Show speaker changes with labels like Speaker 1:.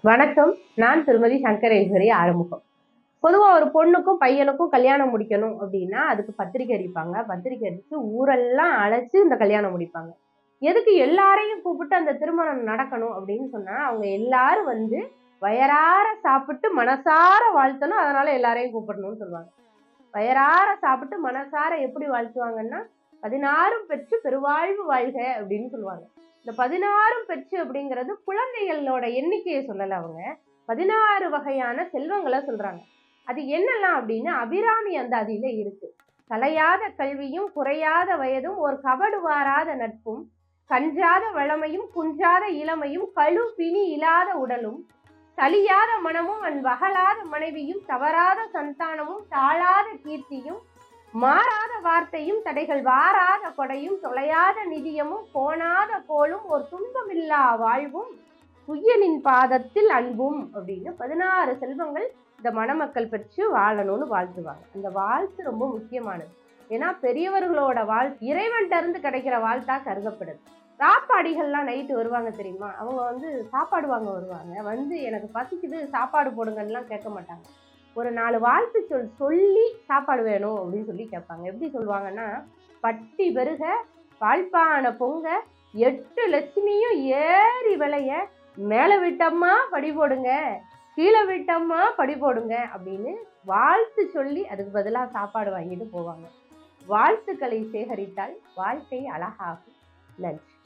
Speaker 1: வணக்கம். நான் திருமதி சங்கரேஸ்வரி ஆறுமுகம். பொதுவாக ஒரு பொண்ணுக்கும் பையனுக்கும் கல்யாணம் முடிக்கணும் அப்படின்னா அதுக்கு பத்திரிக்கை அடிப்பாங்க. பத்திரிக்கை அடித்து ஊரெல்லாம் அழைச்சி இந்த கல்யாணம் முடிப்பாங்க. எதுக்கு எல்லாரையும் கூப்பிட்டு அந்த திருமணம் நடக்கணும் அப்படின்னு சொன்னால் அவங்க எல்லாரும் வந்து வயறார சாப்பிட்டு மனசார வாழ்த்தணும். அதனால எல்லாரையும் கூப்பிடணும்னு சொல்லுவாங்க. வயறார சாப்பிட்டு மனசார எப்படி வாழ்த்துவாங்கன்னா பதினாறும் பெற்று பெருவாழ்வு வாழ்க அப்படின்னு சொல்லுவாங்க. இந்த பதினாறும் பெற்று அப்படிங்கிறது குழந்தைகளோட எண்ணிக்கையை சொல்லலை அவங்க. பதினாறு வகையான செல்வங்களை சொல்றாங்க. அது என்னெல்லாம் அப்படின்னு அபிராமி அந்த அதில இருக்கு. கலையாத கல்வியும் குறையாத வயதும் ஒரு கபடு வாராத நட்பும் கஞ்சாத வளமையும் குஞ்சாத இளமையும் கழு பிணி இல்லாத உடலும் தலியாத மனமும் அன் வகலாத மனைவியும் தவறாத சந்தானமும் தாழாத கீர்த்தியும் மாறாத வார்த்தையும் தடைகள் வாராத கொடையும் தொலையாத நிதியமும் போனாத கோலும் ஒரு துன்பமில்லா வாழ்வும் புயலின் பாதத்தில் அன்பும் அப்படின்னு பதினாறு செல்வங்கள் இந்த மணமக்கள் பெற்று வாழணும்னு வாழ்த்துவாங்க. அந்த வாழ்த்து ரொம்ப முக்கியமானது. ஏன்னா பெரியவர்களோட வாழ் இறைவன்கிட்ட இருந்து கிடைக்கிற வாழ்த்தா கருதப்படுது. சாப்பாடிகள்லாம் நைட்டு வருவாங்க தெரியுமா? அவங்க வந்து சாப்பாடு வாங்க வருவாங்க. வந்து எனக்கு பசிக்குது சாப்பாடு போடுங்கன்னுலாம் கேட்க மாட்டாங்க. ஒரு நாலு வாழ்த்து சொல் சொல்லி சாப்பாடு வேணும் அப்படின்னு சொல்லி கேட்பாங்க. எப்படி சொல்லுவாங்கன்னா பட்டி பெருக பால்பான பொங்க எட்டு லட்சுமியும் ஏறி விளைய மேலே விட்டம்மா படி போடுங்க கீழே விட்டம்மா படி போடுங்க அப்படின்னு வாழ்த்து சொல்லி அதுக்கு பதிலாக சாப்பாடு வாங்கிட்டு போவாங்க. வாழ்த்துக்களை சேகரித்தால் வாழ்க்கை அழகாகும். நன்றி.